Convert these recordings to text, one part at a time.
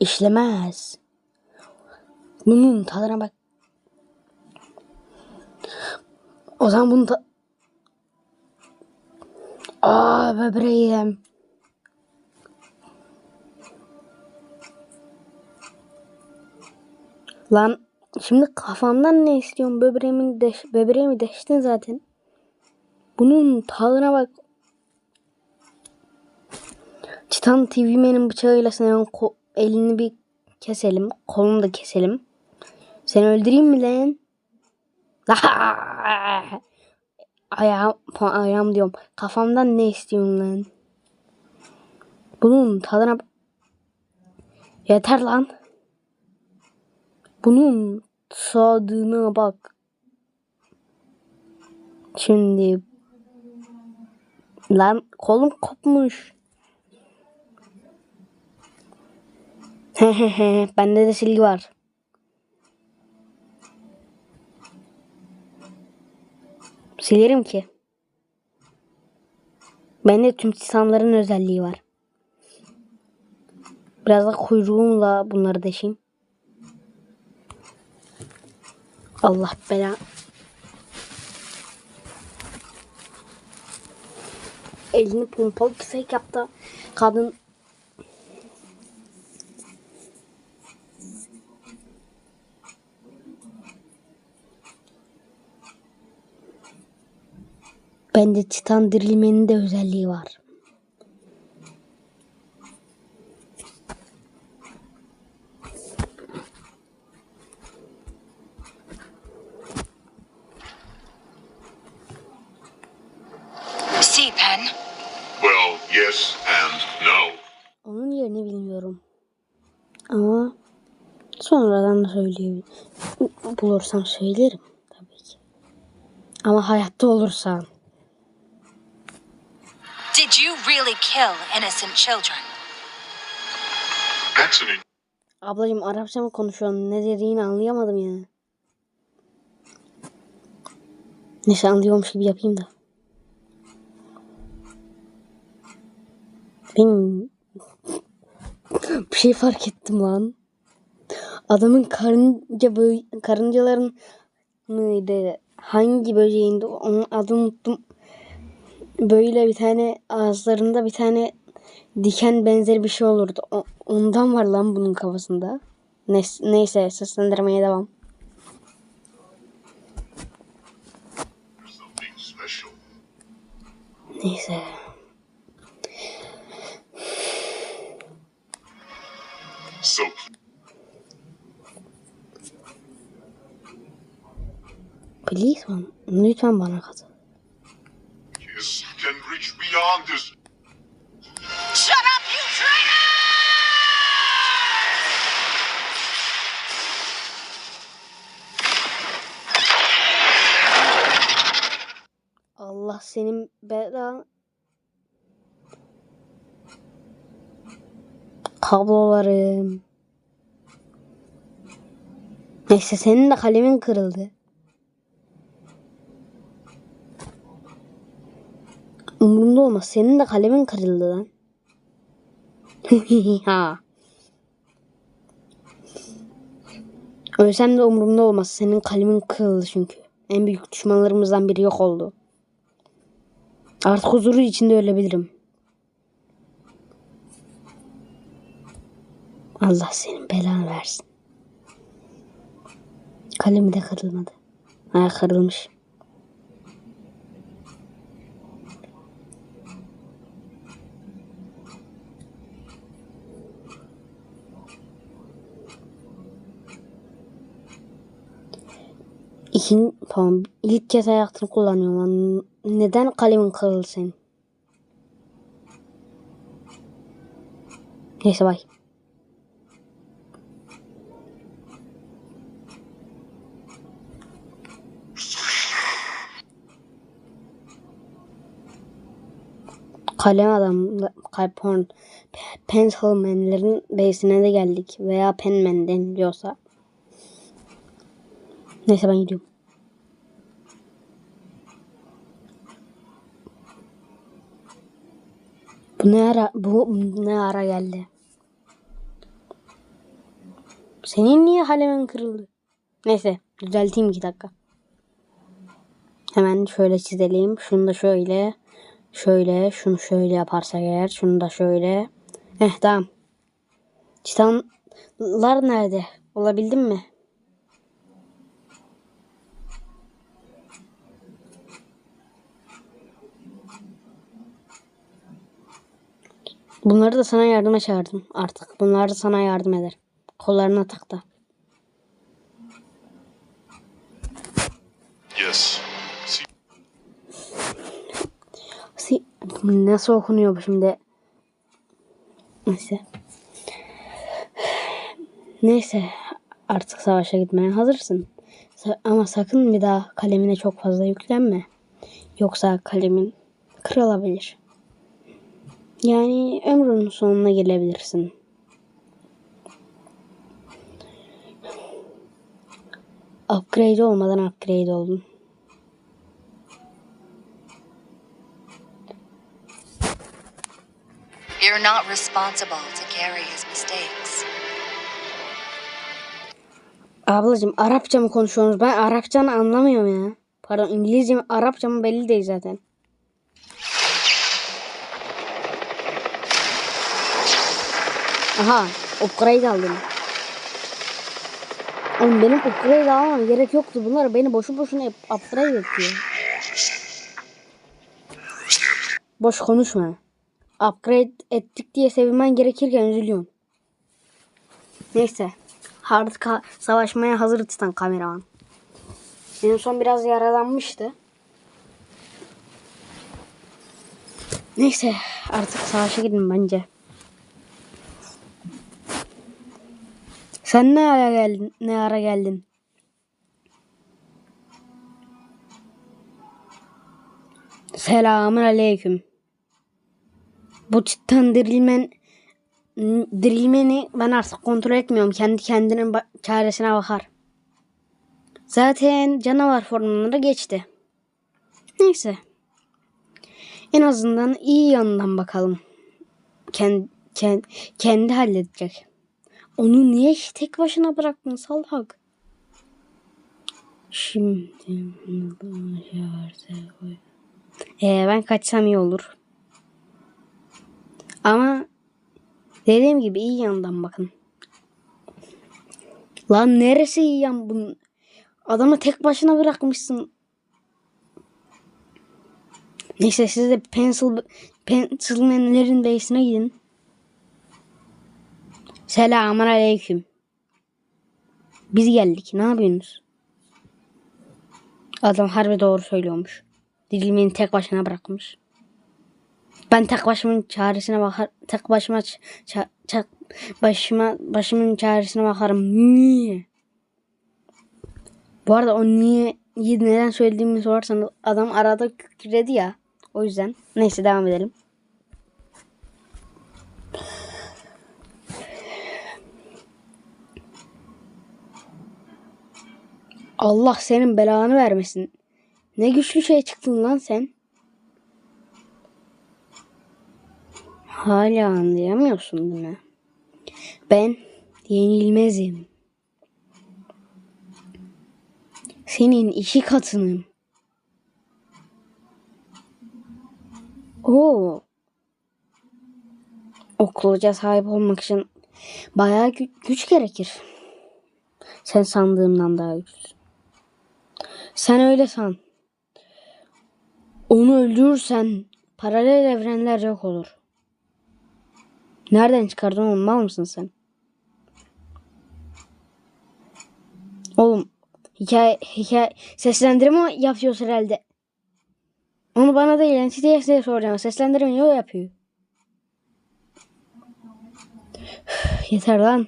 İşlemez. Bunun tadına bak. O zaman bunun ta... Aa böbreğim. Lan şimdi kafamdan ne istiyorsun? Böbreğimi deş, böbreğimi deştin zaten. Bunun tadına bak. Titan TV Man'in bıçağıyla senin ko- elini bir keselim. Kolunu da keselim. Seni öldüreyim mi lan? ayağım, ayağım diyorum. Kafamdan ne istiyorsun lan? Bunun tadına... Yeter lan. Bunun tadına bak. Şimdi... Lan kolum kopmuş. Hehehe bende de silgi var. Silerim ki. Bende tüm titanların özelliği var. Biraz da kuyruğumla bunları deşeyim. Allah bela. Elini pompalı tüfek yaptı. Kadın Bende titan dirilmenin de özelliği var. See, Pen. Well, yes and no. Onun yerini bilmiyorum. Ama sonradan da söyleyebilirim. Bulursam söylerim tabii ki. Ama hayatta olursam. Did you really kill innocent children? That's an Ablacığım Arapça mı konuşuyorsun? Ne dediğini anlayamadım ya. Neyse anlıyormuş gibi yapayım da. Benim bir şey fark ettim lan. Adamın karınca bö karıncaların mıydı? Hangi böceğinde onun adını unuttum. Böyle bir tane ağızlarında bir tane diken benzeri bir şey olurdu. O- ondan var lan bunun kafasında. Nes- neyse seslendirmeye devam. Neyse. So man. Lütfen bana katıl. Can reach beyond this. Shut up, you traitor! Allah senin belan. Kablolarım. Neyse senin de kalemin kırıldı. Umurumda olmaz. Senin de kalemin kırıldı lan. Ölsem de umurumda olmaz. Senin kalemin kırıldı çünkü. En büyük düşmanlarımızdan biri yok oldu. Artık huzuru içinde ölebilirim. Allah senin belanı versin. Kalemi de kırılmadı. Ha kırılmış. İkin, tamam. İlk kez hayatını kullanıyorum. lan. Neden kalemin kırıldı senin? Neyse bay. Kalem adam, kalpon, pencilmanlerin base'ine de geldik. Veya penman deniliyorsa. Neyse ben gidiyorum. Bu ne ara bu ne ara geldi? Senin niye halemin kırıldı? Neyse düzelteyim iki dakika. Hemen şöyle çizelim. Şunu da şöyle. Şöyle. Şunu şöyle yaparsak eğer. Şunu da şöyle. Heh tamam. Titanlar nerede? Olabildim mi? Bunları da sana yardıma çağırdım artık. Bunlar da sana yardım eder. Kollarına tak da. Yes. Si- Nasıl okunuyor bu şimdi? Neyse. Neyse. Artık savaşa gitmeye hazırsın. Ama sakın bir daha kalemine çok fazla yüklenme. Yoksa kalemin kırılabilir. Yani ömrünün sonuna gelebilirsin. Upgrade olmadan upgrade oldun. You're not responsible to carry his mistakes. Ablacığım Arapça mı konuşuyorsunuz? Ben Arapçanı anlamıyorum ya. Pardon İngilizce mi Arapça mı belli değil zaten. Aha upgrade aldım. Oğlum benim upgrade almam gerek yoktu. Bunlar beni boşu boşuna up- upgrade ediyor. Boş konuşma. Upgrade ettik diye sevinmen gerekirken üzülüyorum. Neyse. Artık savaşmaya hazır Titan kameraman. En son biraz yaralanmıştı. Neyse artık savaşa gidin bence. Sen ne ara geldin? Ne ara geldin? Selamun aleyküm. Bu Titan dirilmen dirilmeni ben artık kontrol etmiyorum. Kendi kendinin çaresine bakar. Zaten canavar formuna geçti. Neyse. En azından iyi yanından bakalım. Kendi, kendi, kendi halledecek. Onu niye tek başına bıraktın salak? Şimdi ee, ben kaçsam iyi olur. Ama dediğim gibi iyi yandan bakın. Lan neresi iyi yan bunun? Adamı tek başına bırakmışsın. Neyse siz de pencil, pencilmenlerin base'ine gidin. Selamun aleyküm. Biz geldik. Ne yapıyorsunuz? Adam harbi doğru söylüyormuş. Dirilmeni tek başına bırakmış. Ben tek başımın çaresine bakar, tek başıma ça- başıma başımın çaresine bakarım. Niye? Bu arada o niye neden söylediğimi sorarsanız adam arada kükredi ya. O yüzden. Neyse devam edelim. Allah senin belanı vermesin. Ne güçlü şey çıktın lan sen. Hala anlayamıyorsun mi? Ben yenilmezim. Senin iki katınım. Oo. O kılıca sahip olmak için bayağı gü- güç gerekir. Sen sandığımdan daha güçlüsün. Sen öyle san. Onu öldürürsen paralel evrenler yok olur. Nereden çıkardın oğlum? Mal mısın sen? Oğlum hikaye, hikaye seslendirme yapıyorsun herhalde. Onu bana değil Entity'ye soracağım. Seslendirme o yapıyor. Üf, Yeter lan.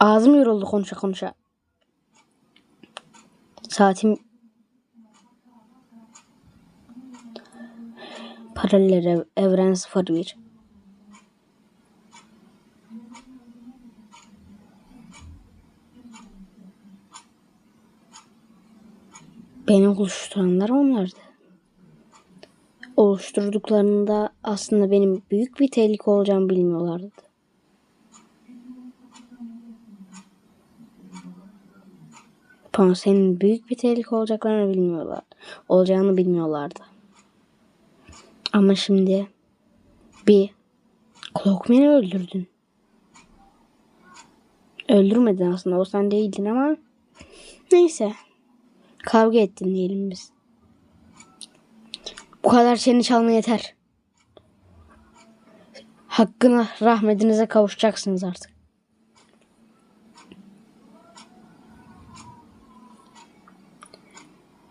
Ağzım yoruldu konuşa konuşa. Saatim paralel ev- evren 01. Beni oluşturanlar onlardı. Oluşturduklarında aslında benim büyük bir tehlike olacağımı bilmiyorlardı. Senin büyük bir tehlike olacaklarını bilmiyorlar. Olacağını bilmiyorlardı. Ama şimdi bir Clockman'i öldürdün. Öldürmedin aslında. O sen değildin ama neyse. Kavga ettin diyelim biz. Bu kadar çeni çalma yeter. Hakkına, rahmetinize kavuşacaksınız artık.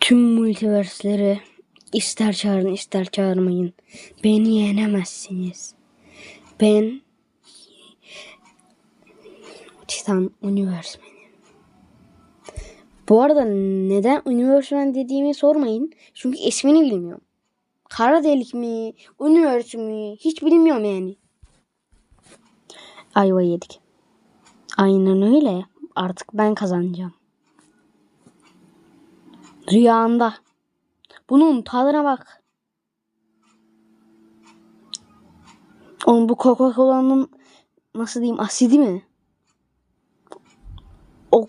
Tüm multiversleri ister çağırın ister çağırmayın. Beni yenemezsiniz. Ben Titan Universe'menim. Bu arada neden Universe'men dediğimi sormayın. Çünkü ismini bilmiyorum. Kara delik mi? Universe mi? Hiç bilmiyorum yani. Ayva yedik. Aynen öyle. Artık ben kazanacağım. Rüyanda. Bunun tadına bak. Oğlum bu Coca-Cola'nın nasıl diyeyim asidi mi? O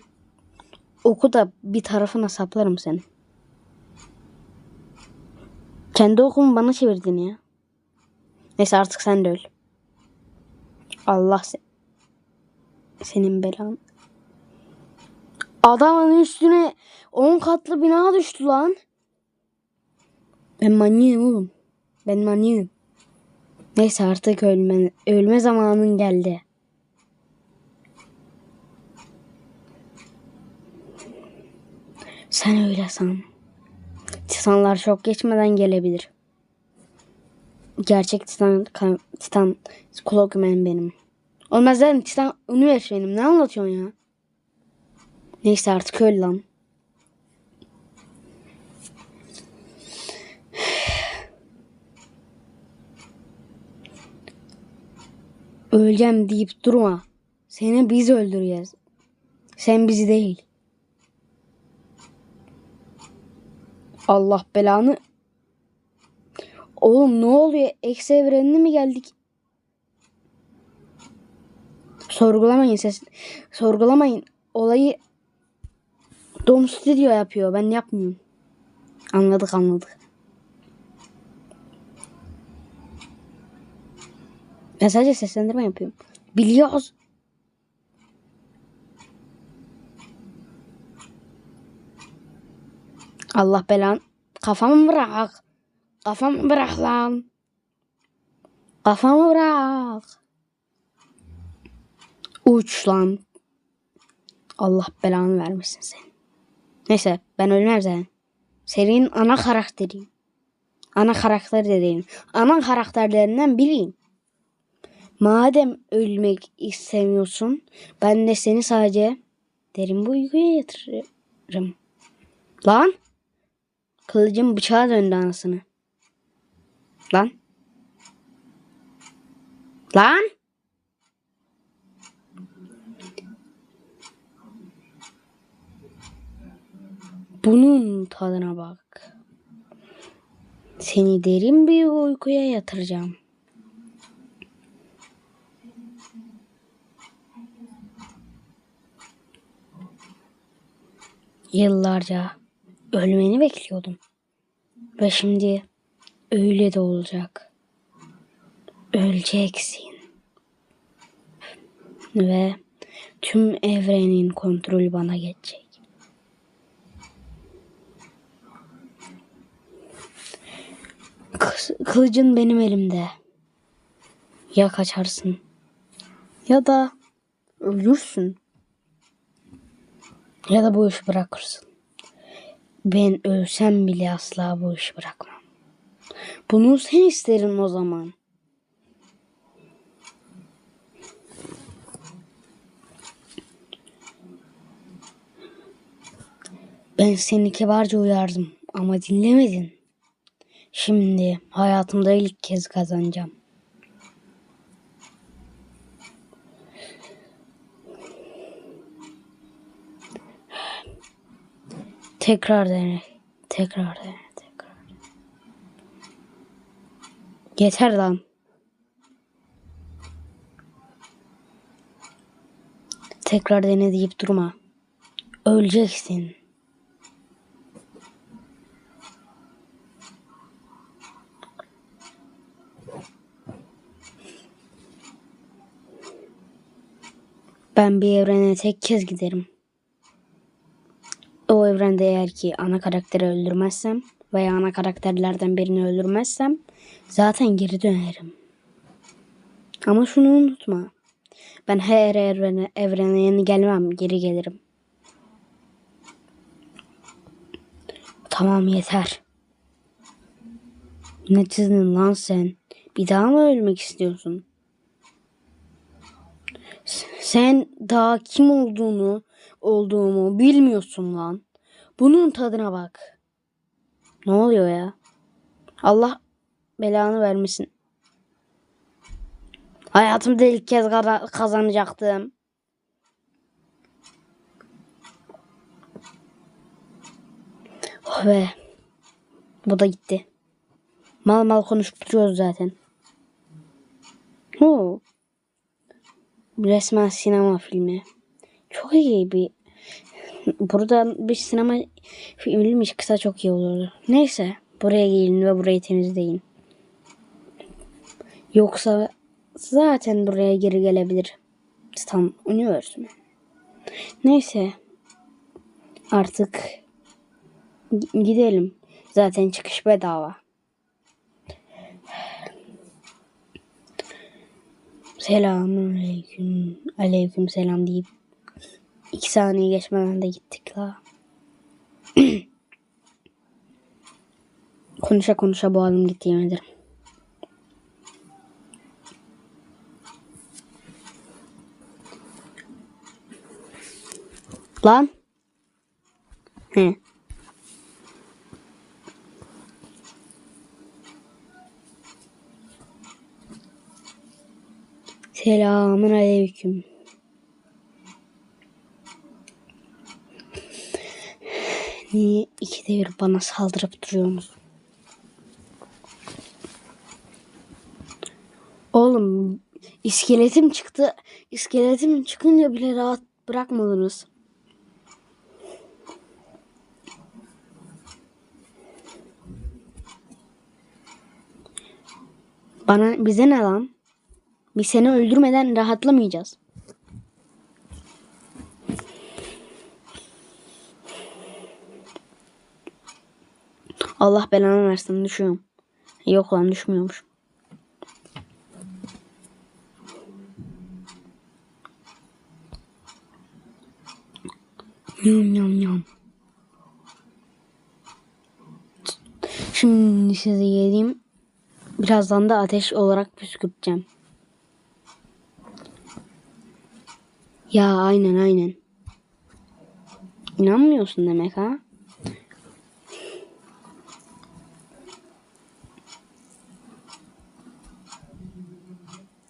oku da bir tarafına saplarım seni. Kendi okumu bana çevirdin ya. Neyse artık sen de öl. Allah se senin belan. Adamın üstüne 10 katlı bina düştü lan. Ben manyağım oğlum. Ben manyağım. Neyse artık ölme, ölme zamanın geldi. Sen öyle san. Titanlar çok geçmeden gelebilir. Gerçek Titan, Titan Clockman benim. Olmaz lan Titan Universe. Ne anlatıyorsun ya? Neyse artık öl lan. Öleceğim deyip durma. Seni biz öldüreceğiz. Sen bizi değil. Allah belanı. Oğlum ne oluyor? Eksi evrenine mi geldik? Sorgulamayın ses. Sorgulamayın. Olayı Dom Studio yapıyor. Ben yapmıyorum. Anladık anladık. Ben sadece seslendirme yapıyorum. Biliyoruz. Allah belan. Kafamı bırak. Kafamı bırak lan. Kafamı bırak. Uç lan. Allah belanı vermesin seni. Neyse ben ölmem zaten. Serinin ana karakteriyim. Ana karakter dediğim. Ana karakterlerinden biriyim. Madem ölmek istemiyorsun ben de seni sadece derin bir uykuya yatırırım. Lan. Kılıcım bıçağa döndü anasını. Lan. Lan. Bunun tadına bak. Seni derin bir uykuya yatıracağım. Yıllarca ölmeni bekliyordum. Ve şimdi öyle de olacak. Öleceksin. Ve tüm evrenin kontrolü bana geçecek. Kılıcın benim elimde. Ya kaçarsın ya da ölürsün. Ya da bu işi bırakırsın. Ben ölsem bile asla bu işi bırakmam. Bunu sen isterim o zaman. Ben seni kibarca uyardım ama dinlemedin. Şimdi hayatımda ilk kez kazanacağım. Tekrar dene. Tekrar dene. Tekrar. dene. Yeter lan. Tekrar dene deyip durma. Öleceksin. Ben bir evrene tek kez giderim. O evrende eğer ki ana karakteri öldürmezsem veya ana karakterlerden birini öldürmezsem zaten geri dönerim. Ama şunu unutma. Ben her evrene, evrene yeni gelmem, geri gelirim. Tamam yeter. Ne çizdin lan sen? Bir daha mı ölmek istiyorsun? Sen daha kim olduğunu olduğumu bilmiyorsun lan. Bunun tadına bak. Ne oluyor ya? Allah belanı vermesin. Hayatımda ilk kez kazanacaktım. Oh be. Bu da gitti. Mal mal konuşup duruyoruz zaten. Oo. Resmen sinema filmi. Çok iyi bir Burada bir sinema filmiymiş kısa çok iyi olurdu. Neyse buraya gelin ve burayı temizleyin. Yoksa zaten buraya geri gelebilir. Tam universe Neyse artık gi- gidelim. Zaten çıkış bedava. Selamun aleyküm. Aleyküm selam deyip iki saniye geçmeden de gittik la. konuşa konuşa boğazım gitti yemin ederim. Lan. He. Selamun aleyküm. Niye ikide bir bana saldırıp duruyorsunuz? Oğlum iskeletim çıktı. İskeletim çıkınca bile rahat bırakmadınız. Bana bize ne lan? Biz seni öldürmeden rahatlamayacağız. Allah belanı versin düşüyorum. Yok lan düşmüyormuş. Yum yum yum. Şimdi sizi yediğim birazdan da ateş olarak püskürteceğim. Ya aynen aynen. İnanmıyorsun demek ha?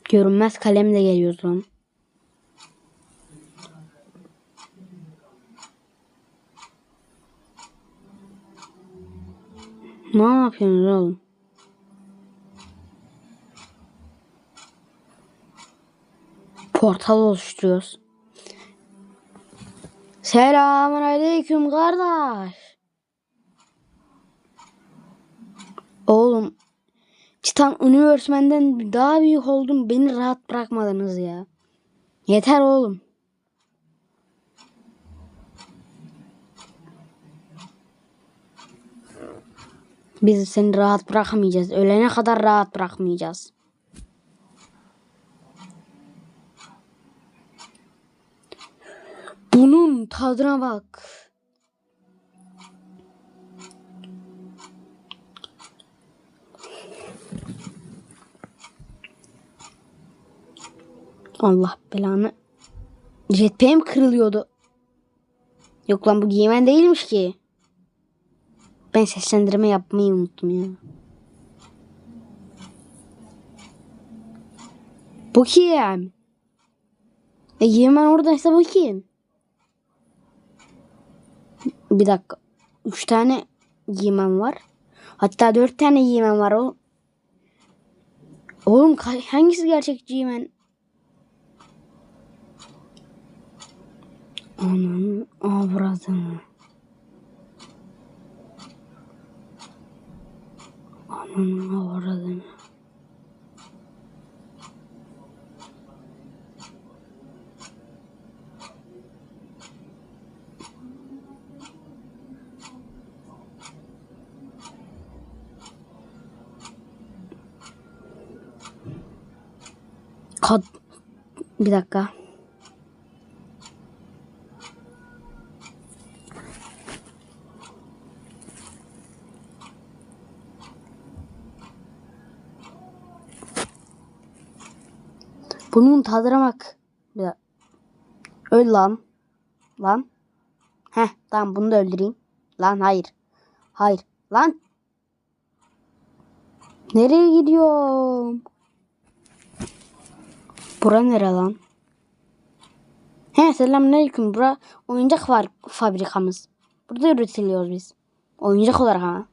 Görünmez kalemle geliyoruz lan. Ne yapıyorsunuz oğlum? Portal oluşturuyoruz. Selamun aleyküm kardeş. Oğlum Titan Universe'menden daha büyük oldum. Beni rahat bırakmadınız ya. Yeter oğlum. Biz seni rahat bırakamayacağız. Ölene kadar rahat bırakmayacağız. Bunun tadına bak. Allah belanı. Jetpack'im kırılıyordu. Yok lan bu giymen değilmiş ki. Ben seslendirme yapmayı unuttum ya. Bu kim? E giymen oradaysa bu kim? Bir dakika. Üç tane giymem var. Hatta dört tane giymem var o. Oğlum hangisi gerçek giymen? Ananı avradını. Ananı avradını. Kad bir dakika. Bunun tadına bak. Bir dakika. Öl lan. Lan. Heh tamam bunu da öldüreyim. Lan hayır. Hayır. Lan. Nereye gidiyorum? Bura nere lan? He selamünaleyküm. Bura oyuncak var fabrikamız. Burada üretiliyoruz biz. Oyuncak olarak ha.